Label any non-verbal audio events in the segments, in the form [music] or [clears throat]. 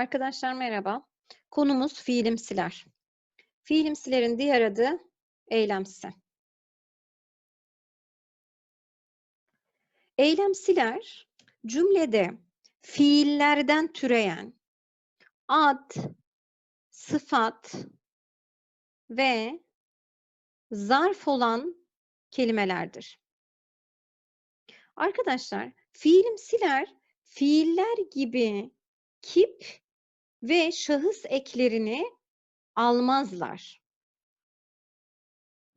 Arkadaşlar merhaba. Konumuz fiilimsiler. Fiilimsilerin diğer adı eylemsi. Eylemsiler cümlede fiillerden türeyen ad, sıfat ve zarf olan kelimelerdir. Arkadaşlar fiilimsiler fiiller gibi kip ve şahıs eklerini almazlar.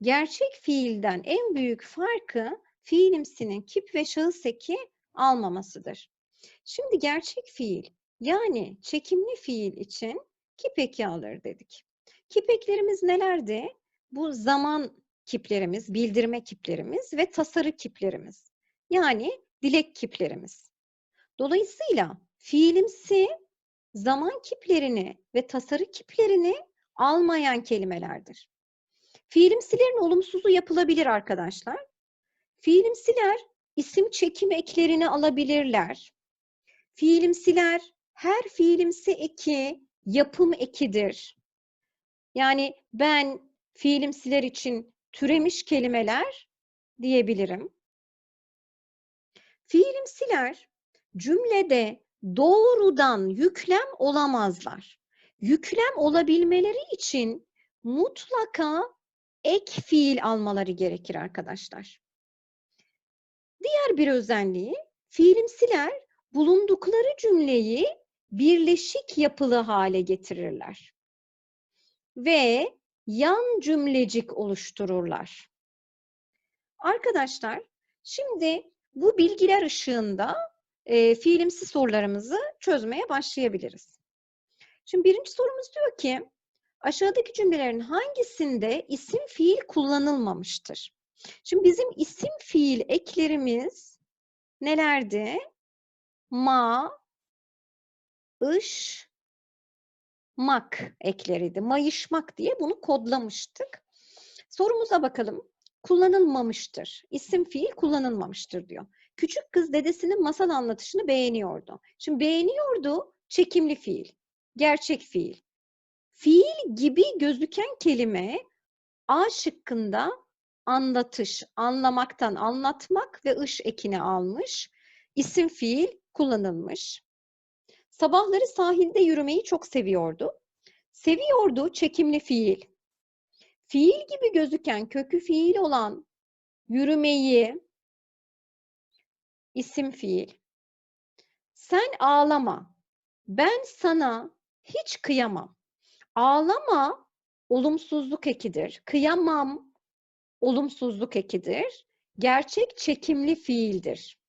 Gerçek fiilden en büyük farkı fiilimsinin kip ve şahıs eki almamasıdır. Şimdi gerçek fiil yani çekimli fiil için kip eki alır dedik. Kip eklerimiz nelerdi? Bu zaman kiplerimiz, bildirme kiplerimiz ve tasarı kiplerimiz. Yani dilek kiplerimiz. Dolayısıyla fiilimsi zaman kiplerini ve tasarı kiplerini almayan kelimelerdir. Fiilimsilerin olumsuzu yapılabilir arkadaşlar. Fiilimsiler isim çekim eklerini alabilirler. Fiilimsiler her fiilimsi eki yapım ekidir. Yani ben fiilimsiler için türemiş kelimeler diyebilirim. Fiilimsiler cümlede doğrudan yüklem olamazlar. Yüklem olabilmeleri için mutlaka ek fiil almaları gerekir arkadaşlar. Diğer bir özelliği fiilimsiler bulundukları cümleyi birleşik yapılı hale getirirler. Ve yan cümlecik oluştururlar. Arkadaşlar şimdi bu bilgiler ışığında e, fiilimsi sorularımızı çözmeye başlayabiliriz. Şimdi birinci sorumuz diyor ki aşağıdaki cümlelerin hangisinde isim fiil kullanılmamıştır? Şimdi bizim isim fiil eklerimiz nelerdi? Ma, ış, mak ekleriydi. Mayışmak diye bunu kodlamıştık. Sorumuza bakalım. Kullanılmamıştır. İsim fiil kullanılmamıştır diyor. Küçük kız dedesinin masal anlatışını beğeniyordu. Şimdi beğeniyordu çekimli fiil, gerçek fiil. Fiil gibi gözüken kelime A şıkkında anlatış, anlamaktan anlatmak ve ış ekini almış. İsim fiil kullanılmış. Sabahları sahilde yürümeyi çok seviyordu. Seviyordu çekimli fiil. Fiil gibi gözüken kökü fiil olan yürümeyi isim fiil. Sen ağlama. Ben sana hiç kıyamam. Ağlama olumsuzluk ekidir. Kıyamam olumsuzluk ekidir. Gerçek çekimli fiildir.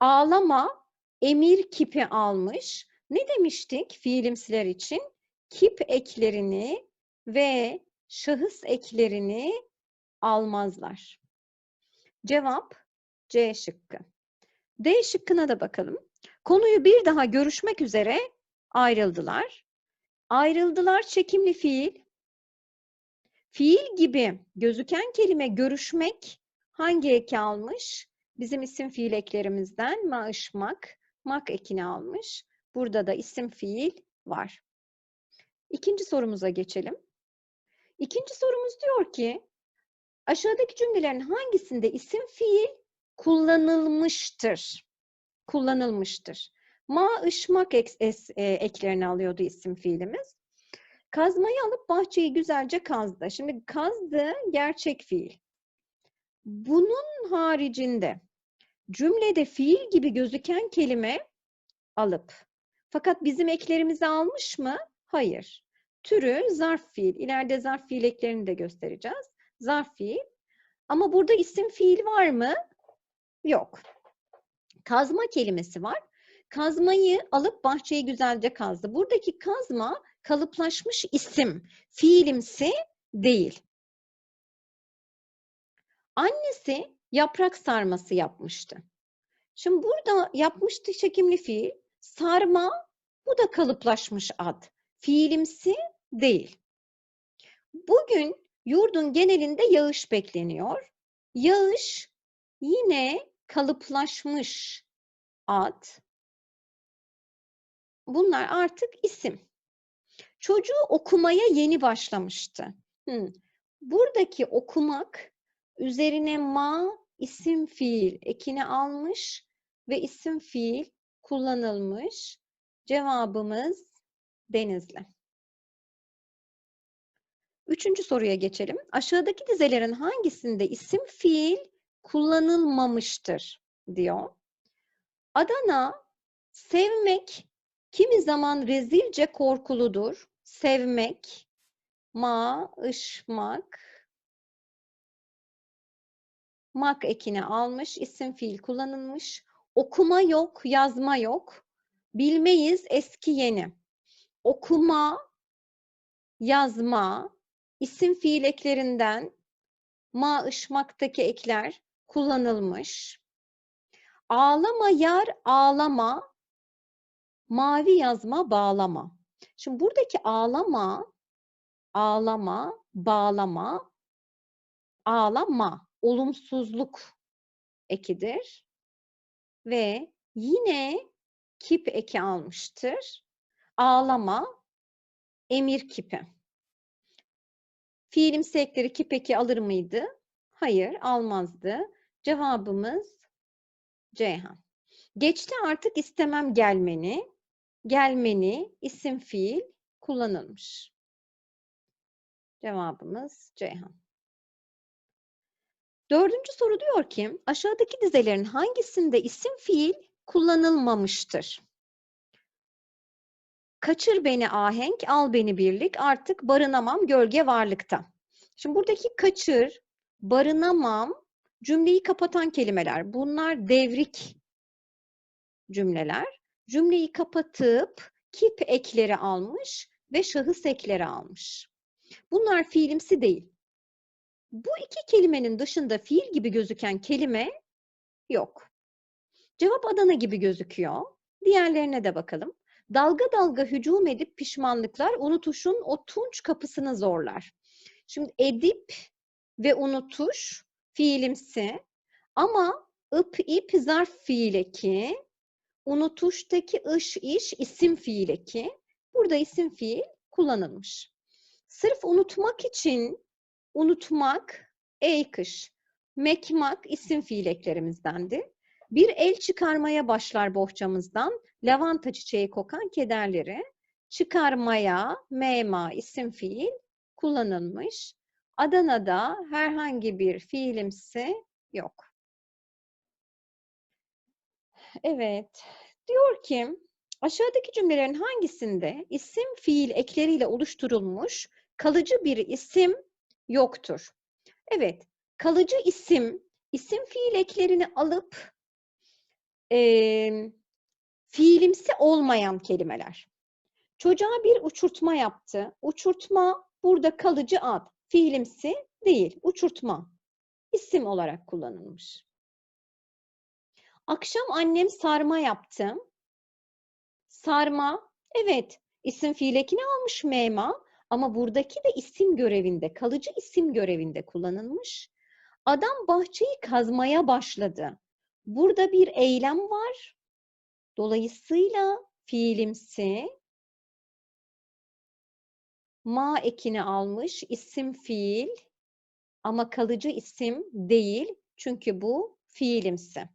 Ağlama emir kipi almış. Ne demiştik fiilimsiler için? Kip eklerini ve şahıs eklerini almazlar. Cevap C şıkkı. D şıkkına da bakalım. Konuyu bir daha görüşmek üzere ayrıldılar. Ayrıldılar çekimli fiil. Fiil gibi gözüken kelime görüşmek hangi eki almış? Bizim isim fiil eklerimizden maışmak, mak ekini almış. Burada da isim fiil var. İkinci sorumuza geçelim. İkinci sorumuz diyor ki aşağıdaki cümlelerin hangisinde isim fiil kullanılmıştır. Kullanılmıştır. Ma, ışmak ek, es, e, eklerini alıyordu isim fiilimiz. Kazmayı alıp bahçeyi güzelce kazdı. Şimdi kazdı gerçek fiil. Bunun haricinde cümlede fiil gibi gözüken kelime alıp fakat bizim eklerimizi almış mı? Hayır. Türü zarf fiil. İleride zarf fiil eklerini de göstereceğiz. Zarf fiil. Ama burada isim fiil var mı? Yok. Kazma kelimesi var. Kazmayı alıp bahçeyi güzelce kazdı. Buradaki kazma kalıplaşmış isim, fiilimsi değil. Annesi yaprak sarması yapmıştı. Şimdi burada yapmıştı çekimli fiil. Sarma bu da kalıplaşmış ad. Fiilimsi değil. Bugün yurdun genelinde yağış bekleniyor. Yağış yine kalıplaşmış ad Bunlar artık isim. Çocuğu okumaya yeni başlamıştı. Hı. Buradaki okumak üzerine ma isim fiil ekini almış ve isim fiil kullanılmış. Cevabımız Denizli. Üçüncü soruya geçelim. Aşağıdaki dizelerin hangisinde isim fiil kullanılmamıştır diyor. Adana, sevmek kimi zaman rezilce korkuludur. Sevmek, ma, ışmak, mak ekini almış, isim fiil kullanılmış. Okuma yok, yazma yok. Bilmeyiz eski yeni. Okuma, yazma, isim fiil eklerinden ma ışmaktaki ekler kullanılmış. Ağlama yar, ağlama, mavi yazma, bağlama. Şimdi buradaki ağlama, ağlama, bağlama, ağlama, olumsuzluk ekidir. Ve yine kip eki almıştır. Ağlama, emir kipi. Fiilimsi ekleri kip eki alır mıydı? Hayır, almazdı. Cevabımız Ceyhan. Geçti artık istemem gelmeni. Gelmeni isim fiil kullanılmış. Cevabımız Ceyhan. Dördüncü soru diyor ki aşağıdaki dizelerin hangisinde isim fiil kullanılmamıştır? Kaçır beni ahenk, al beni birlik, artık barınamam gölge varlıkta. Şimdi buradaki kaçır, barınamam cümleyi kapatan kelimeler. Bunlar devrik cümleler. Cümleyi kapatıp kip ekleri almış ve şahıs ekleri almış. Bunlar fiilimsi değil. Bu iki kelimenin dışında fiil gibi gözüken kelime yok. Cevap Adana gibi gözüküyor. Diğerlerine de bakalım. Dalga dalga hücum edip pişmanlıklar unutuşun o tunç kapısını zorlar. Şimdi edip ve unutuş fiilimsi ama ıp ip zarf fiil eki, unutuştaki ış iş isim fiil eki. Burada isim fiil kullanılmış. Sırf unutmak için unutmak, ey kış, mekmak isim fiil eklerimizdendi. Bir el çıkarmaya başlar bohçamızdan, lavanta çiçeği kokan kederleri. Çıkarmaya, mema isim fiil kullanılmış. Adana'da herhangi bir fiilimsi yok. Evet, diyor ki aşağıdaki cümlelerin hangisinde isim fiil ekleriyle oluşturulmuş kalıcı bir isim yoktur? Evet, kalıcı isim, isim fiil eklerini alıp e, fiilimsi olmayan kelimeler. Çocuğa bir uçurtma yaptı. Uçurtma burada kalıcı ad. Fiilimsi değil, uçurtma. İsim olarak kullanılmış. Akşam annem sarma yaptı. Sarma, evet isim fiil ekini almış mema ama buradaki de isim görevinde, kalıcı isim görevinde kullanılmış. Adam bahçeyi kazmaya başladı. Burada bir eylem var. Dolayısıyla fiilimsi ma ekini almış isim fiil ama kalıcı isim değil. Çünkü bu fiilimsi.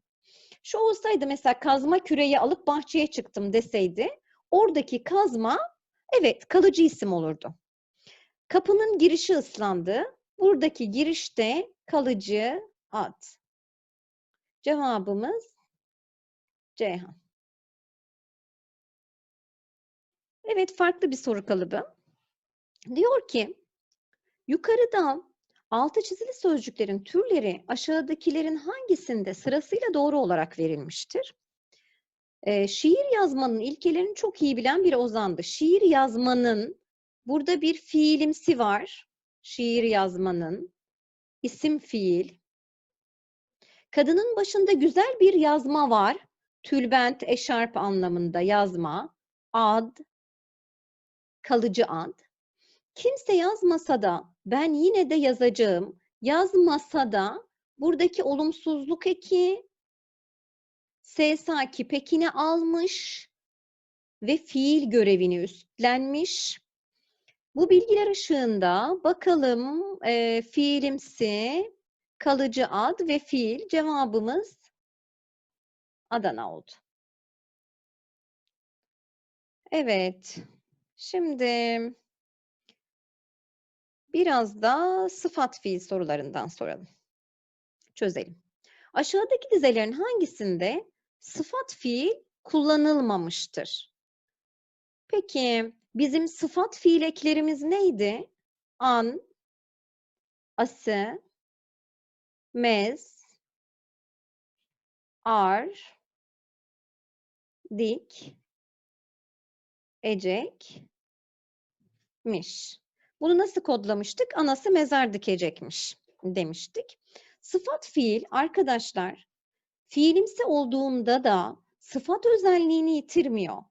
Şu olsaydı mesela kazma küreyi alıp bahçeye çıktım deseydi oradaki kazma evet kalıcı isim olurdu. Kapının girişi ıslandı. Buradaki girişte kalıcı ad. Cevabımız Ceyhan. Evet farklı bir soru kalıbı. Diyor ki yukarıda altı çizili sözcüklerin türleri aşağıdakilerin hangisinde sırasıyla doğru olarak verilmiştir? Ee, şiir yazmanın ilkelerini çok iyi bilen bir ozandı. Şiir yazmanın burada bir fiilimsi var. Şiir yazmanın isim fiil. Kadının başında güzel bir yazma var. Tülbent, eşarp anlamında yazma. Ad, kalıcı ad. Kimse yazmasa da ben yine de yazacağım. Yazmasa da buradaki olumsuzluk eki S sakip ekini almış ve fiil görevini üstlenmiş. Bu bilgiler ışığında bakalım e, fiilimsi, kalıcı ad ve fiil cevabımız Adana oldu. Evet. Şimdi biraz da sıfat fiil sorularından soralım. Çözelim. Aşağıdaki dizelerin hangisinde sıfat fiil kullanılmamıştır? Peki bizim sıfat fiil eklerimiz neydi? An, ası, mez, ar, dik, ecek, miş. Bunu nasıl kodlamıştık? Anası mezar dikecekmiş demiştik. Sıfat fiil arkadaşlar fiilimsi olduğunda da sıfat özelliğini yitirmiyor.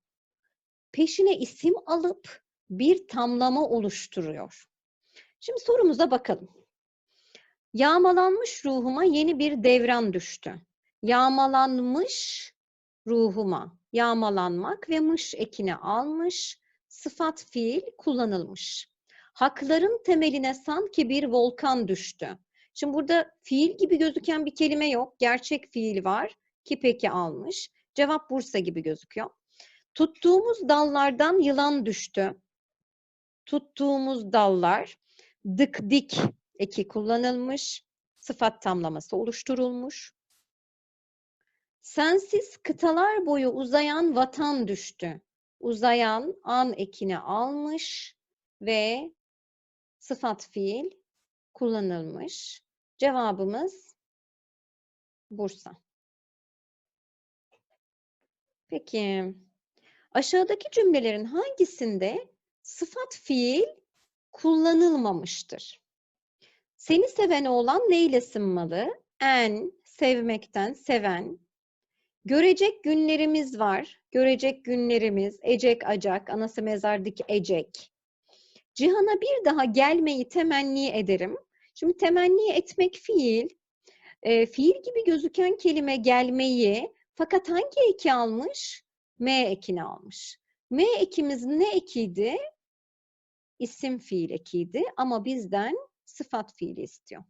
Peşine isim alıp bir tamlama oluşturuyor. Şimdi sorumuza bakalım. Yağmalanmış ruhuma yeni bir devran düştü. Yağmalanmış ruhuma. Yağmalanmak ve mış ekini almış. Sıfat fiil kullanılmış. Hakların temeline sanki bir volkan düştü. Şimdi burada fiil gibi gözüken bir kelime yok. Gerçek fiil var. Ki peki almış. Cevap Bursa gibi gözüküyor. Tuttuğumuz dallardan yılan düştü. Tuttuğumuz dallar dık dik eki kullanılmış. Sıfat tamlaması oluşturulmuş. Sensiz kıtalar boyu uzayan vatan düştü. Uzayan an ekini almış ve sıfat fiil kullanılmış. Cevabımız Bursa. Peki aşağıdaki cümlelerin hangisinde sıfat fiil kullanılmamıştır? Seni seven oğlan neyle sınmalı? En, sevmekten, seven. Görecek günlerimiz var. Görecek günlerimiz, ecek acak, anası mezardık ecek. Cihana bir daha gelmeyi temenni ederim. Şimdi temenni etmek fiil. E, fiil gibi gözüken kelime gelmeyi fakat hangi eki almış? M ekini almış. M ekimiz ne ekiydi? İsim fiil ekiydi ama bizden sıfat fiili istiyor.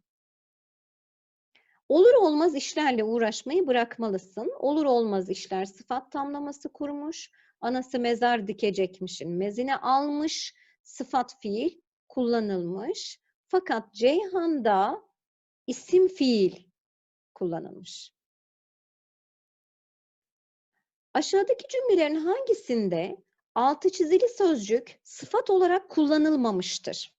Olur olmaz işlerle uğraşmayı bırakmalısın. Olur olmaz işler sıfat tamlaması kurmuş. Anası mezar dikecekmişin mezine almış. Sıfat fiil kullanılmış. Fakat Ceyhan'da isim fiil kullanılmış. Aşağıdaki cümlelerin hangisinde altı çizili sözcük sıfat olarak kullanılmamıştır?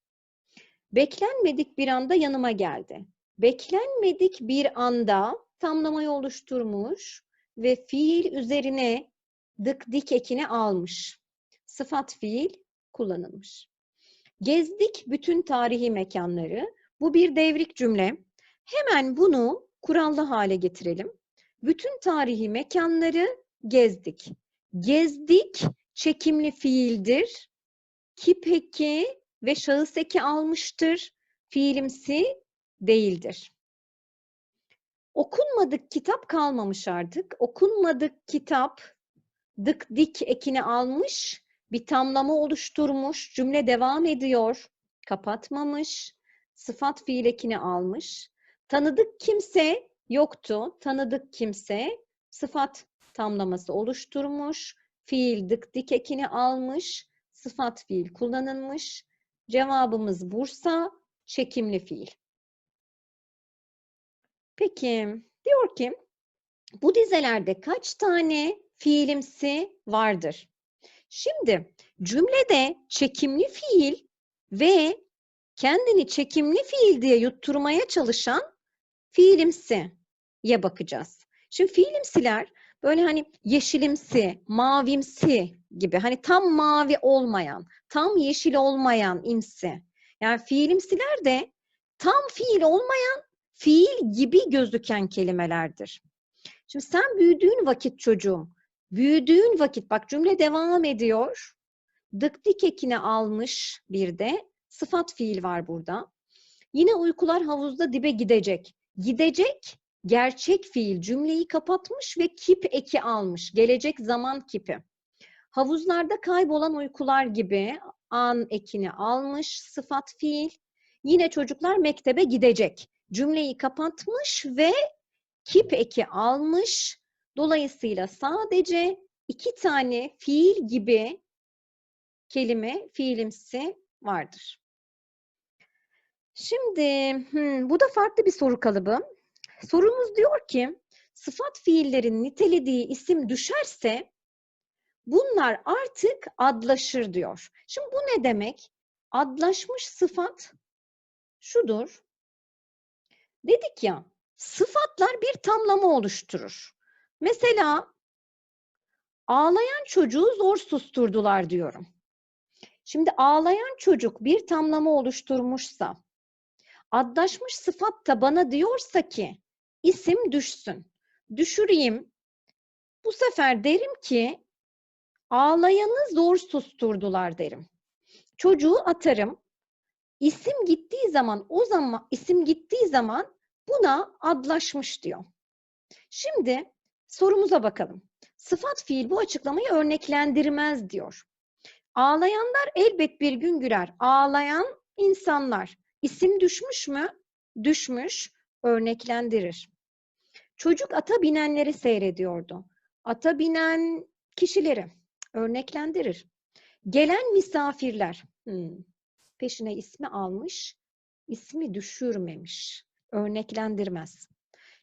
Beklenmedik bir anda yanıma geldi. Beklenmedik bir anda tamlamayı oluşturmuş ve fiil üzerine dık dik ekini almış. Sıfat fiil kullanılmış. Gezdik bütün tarihi mekanları. Bu bir devrik cümle. Hemen bunu kurallı hale getirelim. Bütün tarihi mekanları gezdik. Gezdik çekimli fiildir. Ki peki ve şahıs eki almıştır. Fiilimsi değildir. Okunmadık kitap kalmamış artık. Okunmadık kitap dık dik ekini almış, bir tamlama oluşturmuş, cümle devam ediyor, kapatmamış, sıfat fiil ekini almış. Tanıdık kimse yoktu, tanıdık kimse sıfat tamlaması oluşturmuş, fiil dık dik ekini almış, sıfat fiil kullanılmış. Cevabımız Bursa, çekimli fiil. Peki, diyor ki bu dizelerde kaç tane fiilimsi vardır? Şimdi cümlede çekimli fiil ve kendini çekimli fiil diye yutturmaya çalışan fiilimsiye bakacağız. Şimdi fiilimsiler böyle hani yeşilimsi, mavimsi gibi hani tam mavi olmayan, tam yeşil olmayan imsi. Yani fiilimsiler de tam fiil olmayan fiil gibi gözüken kelimelerdir. Şimdi sen büyüdüğün vakit çocuğum, büyüdüğün vakit bak cümle devam ediyor. Dık dik ekini almış bir de sıfat fiil var burada. Yine uykular havuzda dibe gidecek. Gidecek gerçek fiil cümleyi kapatmış ve kip eki almış. Gelecek zaman kipi. Havuzlarda kaybolan uykular gibi an ekini almış sıfat fiil. Yine çocuklar mektebe gidecek. Cümleyi kapatmış ve kip eki almış. Dolayısıyla sadece iki tane fiil gibi kelime, fiilimsi vardır. Şimdi hmm, bu da farklı bir soru kalıbı. Sorumuz diyor ki sıfat fiillerin nitelediği isim düşerse bunlar artık adlaşır diyor. Şimdi bu ne demek? Adlaşmış sıfat şudur. Dedik ya sıfatlar bir tamlama oluşturur. Mesela ağlayan çocuğu zor susturdular diyorum. Şimdi ağlayan çocuk bir tamlama oluşturmuşsa, adlaşmış sıfat da bana diyorsa ki isim düşsün. Düşüreyim. Bu sefer derim ki ağlayanı zor susturdular derim. Çocuğu atarım. İsim gittiği zaman o zaman isim gittiği zaman buna adlaşmış diyor. Şimdi sorumuza bakalım. Sıfat fiil bu açıklamayı örneklendirmez diyor. Ağlayanlar elbet bir gün güler. Ağlayan insanlar. İsim düşmüş mü? Düşmüş. Örneklendirir. Çocuk ata binenleri seyrediyordu. Ata binen kişileri örneklendirir. Gelen misafirler. Hmm. Peşine ismi almış, ismi düşürmemiş. Örneklendirmez.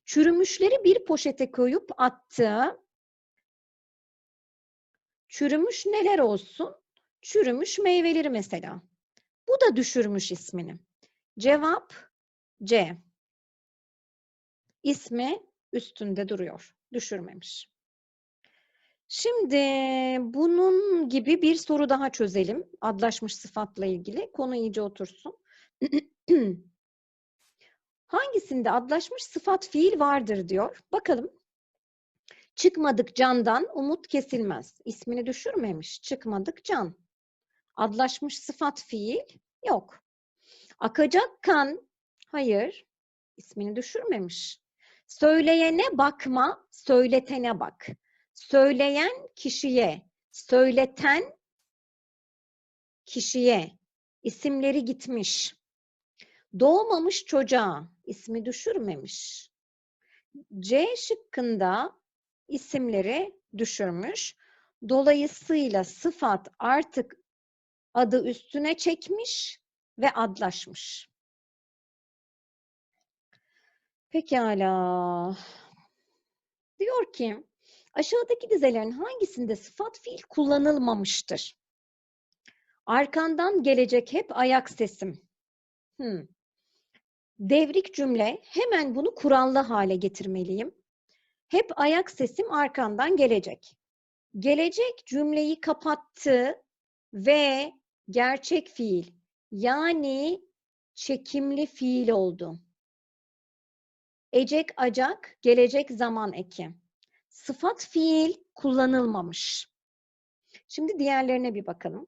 Çürümüşleri bir poşete koyup attı. Çürümüş neler olsun? Çürümüş meyveleri mesela. Bu da düşürmüş ismini. Cevap C. İsmi üstünde duruyor. Düşürmemiş. Şimdi bunun gibi bir soru daha çözelim. Adlaşmış sıfatla ilgili. Konu iyice otursun. [clears throat] Hangisinde adlaşmış sıfat fiil vardır diyor. Bakalım. Çıkmadık candan umut kesilmez. İsmini düşürmemiş. Çıkmadık can. Adlaşmış sıfat fiil yok. Akacak kan hayır. İsmini düşürmemiş. Söyleyene bakma, söyletene bak. Söyleyen kişiye, söyleten kişiye isimleri gitmiş. Doğmamış çocuğa ismi düşürmemiş. C şıkkında isimleri düşürmüş. Dolayısıyla sıfat artık adı üstüne çekmiş ve adlaşmış. Pekala. Diyor ki aşağıdaki dizelerin hangisinde sıfat fiil kullanılmamıştır? Arkandan gelecek hep ayak sesim. Hmm. Devrik cümle hemen bunu kurallı hale getirmeliyim. Hep ayak sesim arkandan gelecek. Gelecek cümleyi kapattı ve gerçek fiil yani çekimli fiil oldu. Ecek acak gelecek zaman eki. Sıfat fiil kullanılmamış. Şimdi diğerlerine bir bakalım.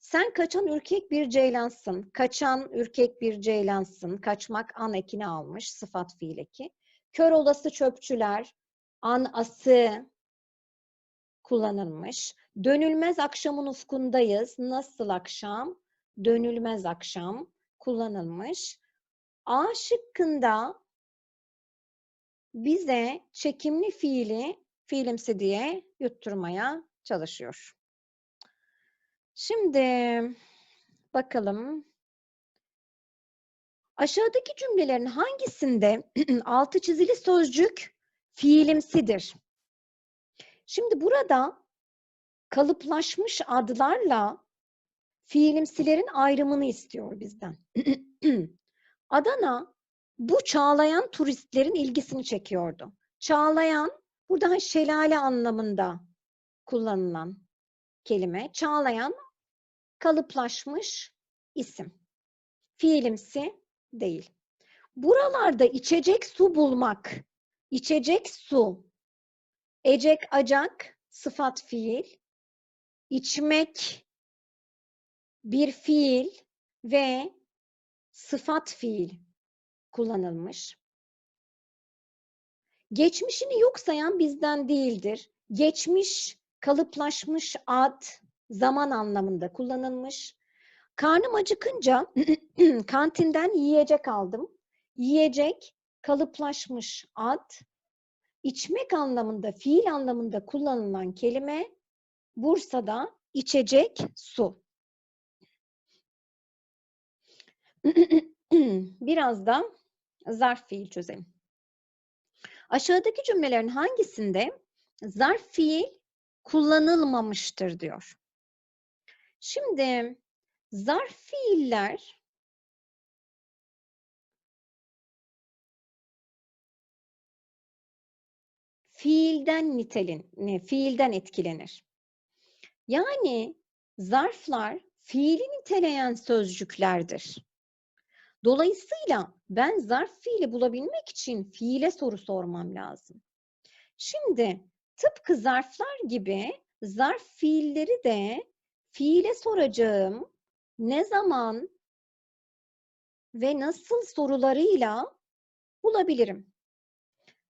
Sen kaçan ürkek bir ceylansın. Kaçan ürkek bir ceylansın. Kaçmak an ekini almış. Sıfat fiil eki. Kör olası çöpçüler. An ası kullanılmış. Dönülmez akşamın ufkundayız. Nasıl akşam? Dönülmez akşam kullanılmış. A şıkkında bize çekimli fiili fiilimsi diye yutturmaya çalışıyor. Şimdi bakalım. Aşağıdaki cümlelerin hangisinde [clears throat] altı çizili sözcük fiilimsidir? Şimdi burada kalıplaşmış adlarla fiilimsilerin ayrımını istiyor bizden. [clears throat] Adana bu çağlayan turistlerin ilgisini çekiyordu. Çağlayan burada şelale anlamında kullanılan kelime. Çağlayan kalıplaşmış isim. Fiilimsi değil. Buralarda içecek su bulmak, içecek su, ecek acak sıfat fiil, içmek bir fiil ve sıfat fiil kullanılmış. Geçmişini yok sayan bizden değildir. Geçmiş kalıplaşmış ad zaman anlamında kullanılmış. Karnım acıkınca [clears throat] kantinden yiyecek aldım. Yiyecek kalıplaşmış ad. İçmek anlamında, fiil anlamında kullanılan kelime Bursa'da içecek su. [clears throat] Biraz da zarf fiil çözelim. Aşağıdaki cümlelerin hangisinde zarf fiil kullanılmamıştır diyor. Şimdi zarf fiiller fiilden nitelin, fiilden etkilenir. Yani zarflar fiili niteleyen sözcüklerdir. Dolayısıyla ben zarf fiili bulabilmek için fiile soru sormam lazım. Şimdi tıpkı zarflar gibi zarf fiilleri de fiile soracağım ne zaman ve nasıl sorularıyla bulabilirim.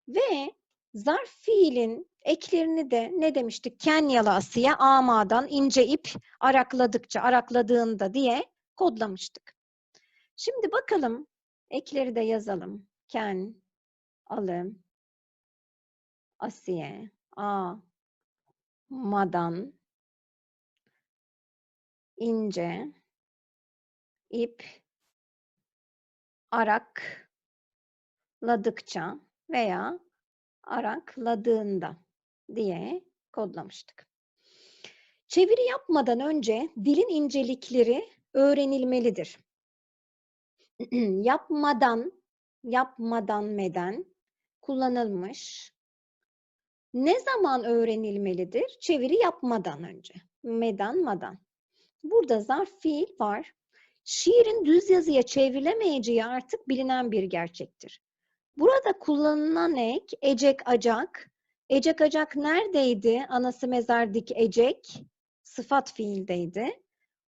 Ve zarf fiilin eklerini de ne demiştik? Kenyalı Asiye amadan ince ip arakladıkça, arakladığında diye kodlamıştık. Şimdi bakalım ekleri de yazalım. Ken, alım, Asiye, a, madan, ince, ip, arakladıkça veya arakladığında diye kodlamıştık. Çeviri yapmadan önce dilin incelikleri öğrenilmelidir. [clears throat] yapmadan, yapmadan meden kullanılmış. Ne zaman öğrenilmelidir? Çeviri yapmadan önce. Medan, madan. Burada zarf fiil var. Şiirin düz yazıya çevrilemeyeceği artık bilinen bir gerçektir. Burada kullanılan ek, ecek, acak. Ecek, acak neredeydi? Anası mezar dik ecek. Sıfat fiildeydi.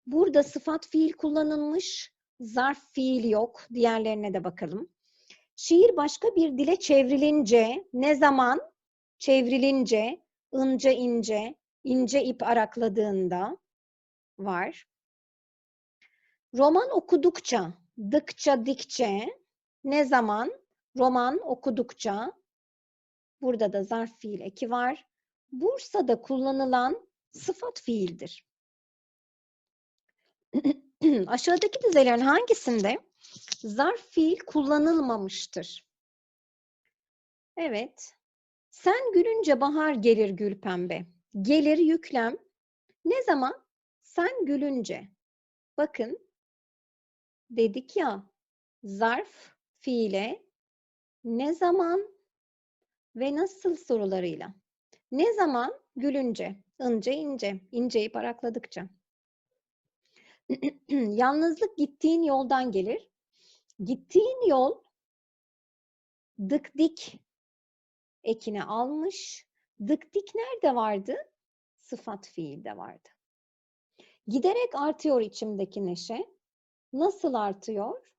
Burada sıfat fiil kullanılmış. Zarf fiil yok. Diğerlerine de bakalım. Şiir başka bir dile çevrilince ne zaman? Çevrilince, ince ince, ince ip arakladığında var. Roman okudukça, dıkça dikçe ne zaman? Roman okudukça burada da zarf fiil eki var. Bursa'da kullanılan sıfat fiildir. [clears throat] Aşağıdaki dizelerin hangisinde zarf fiil kullanılmamıştır? Evet. Sen gülünce bahar gelir gül pembe. Gelir yüklem. Ne zaman? Sen gülünce. Bakın dedik ya zarf fiile ne zaman ve nasıl sorularıyla. Ne zaman? Gülünce, ince ince, inceyi parakladıkça. [clears throat] Yalnızlık gittiğin yoldan gelir. Gittiğin yol dık dik ekini almış. Dık dik nerede vardı? Sıfat fiilde vardı. Giderek artıyor içimdeki neşe. Nasıl artıyor?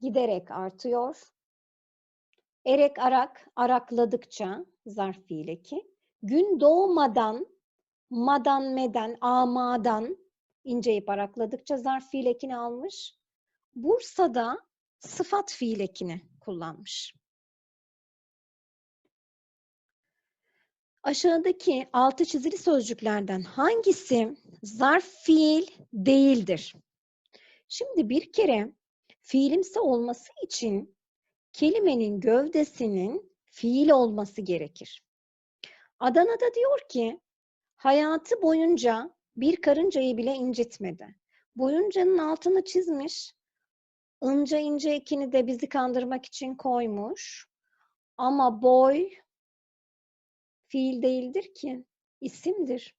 Giderek artıyor. Erek arak, arakladıkça zarf fiileki. Gün doğmadan, madan meden, amadan inceyip arakladıkça zarf fiilekini almış. Bursa'da sıfat fiilekini kullanmış. Aşağıdaki altı çizili sözcüklerden hangisi zarf fiil değildir? Şimdi bir kere fiilimsi olması için kelimenin gövdesinin fiil olması gerekir. Adana'da diyor ki hayatı boyunca bir karıncayı bile incitmedi. Boyuncanın altını çizmiş. Inca ince ekini de bizi kandırmak için koymuş. Ama boy fiil değildir ki, isimdir.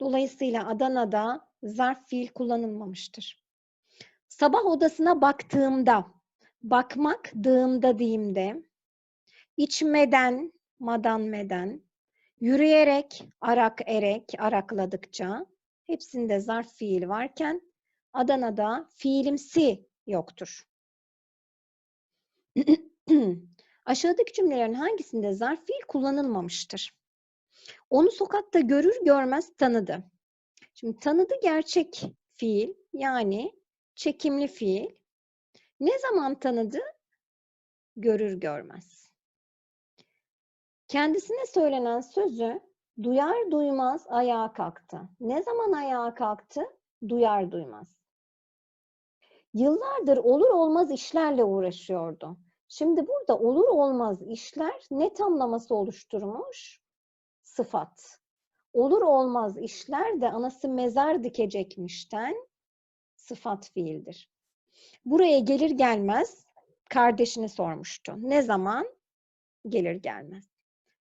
Dolayısıyla Adana'da zarf fiil kullanılmamıştır. Sabah odasına baktığımda, bakmak dığımda diyeyimde, içmeden, madan meden, yürüyerek, arak erek, arakladıkça hepsinde zarf fiil varken Adana'da fiilimsi yoktur. [clears throat] Aşağıdaki cümlelerin hangisinde zarf fiil kullanılmamıştır? Onu sokakta görür görmez tanıdı. Şimdi tanıdı gerçek fiil yani çekimli fiil. Ne zaman tanıdı? Görür görmez. Kendisine söylenen sözü duyar duymaz ayağa kalktı. Ne zaman ayağa kalktı? Duyar duymaz. Yıllardır olur olmaz işlerle uğraşıyordu. Şimdi burada olur olmaz işler ne tamlaması oluşturmuş? Sıfat. Olur olmaz işler de anası mezar dikecekmişten sıfat fiildir. Buraya gelir gelmez kardeşini sormuştu. Ne zaman? Gelir gelmez.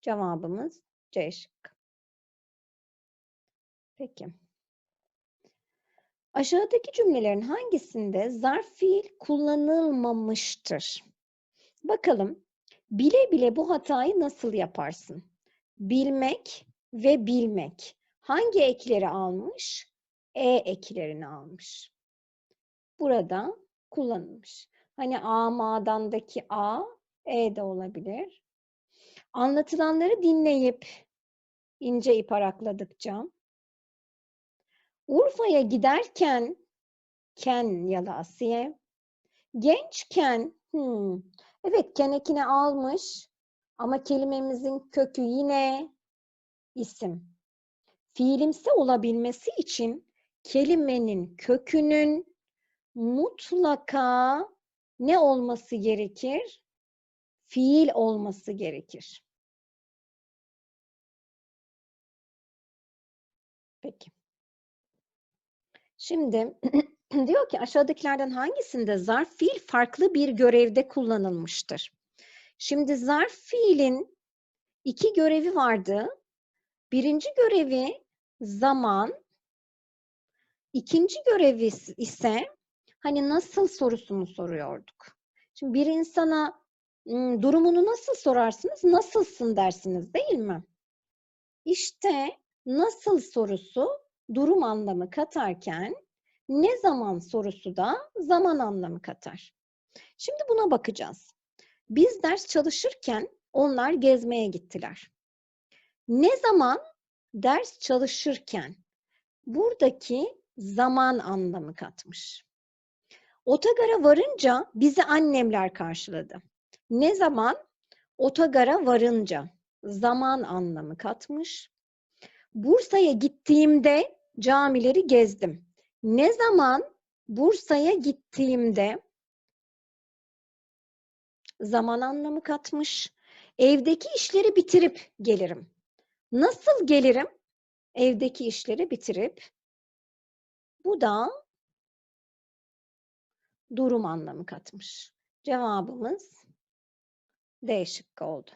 Cevabımız C şıkkı. Peki. Aşağıdaki cümlelerin hangisinde zarf fiil kullanılmamıştır? Bakalım. Bile bile bu hatayı nasıl yaparsın? Bilmek ve bilmek. Hangi ekleri almış? E eklerini almış. Burada kullanılmış. Hani A madandaki A, E de olabilir. Anlatılanları dinleyip ince ip arakladıkça Urfa'ya giderken ken ya da Asiye gençken hmm, evet ken ekini almış ama kelimemizin kökü yine isim. Fiilimsi olabilmesi için kelimenin kökünün mutlaka ne olması gerekir? Fiil olması gerekir. Peki. Şimdi [clears throat] [clears throat] diyor ki aşağıdakilerden hangisinde zarf fiil farklı bir görevde kullanılmıştır? Şimdi zarf fiilin iki görevi vardı. Birinci görevi zaman, ikinci görevi ise hani nasıl sorusunu soruyorduk. Şimdi bir insana durumunu nasıl sorarsınız? Nasılsın dersiniz değil mi? İşte nasıl sorusu durum anlamı katarken ne zaman sorusu da zaman anlamı katar. Şimdi buna bakacağız. Biz ders çalışırken onlar gezmeye gittiler. Ne zaman ders çalışırken buradaki zaman anlamı katmış. Otogara varınca bizi annemler karşıladı. Ne zaman? Otogara varınca zaman anlamı katmış. Bursa'ya gittiğimde camileri gezdim. Ne zaman Bursa'ya gittiğimde zaman anlamı katmış. Evdeki işleri bitirip gelirim. Nasıl gelirim? Evdeki işleri bitirip. Bu da durum anlamı katmış. Cevabımız D şıkkı oldu.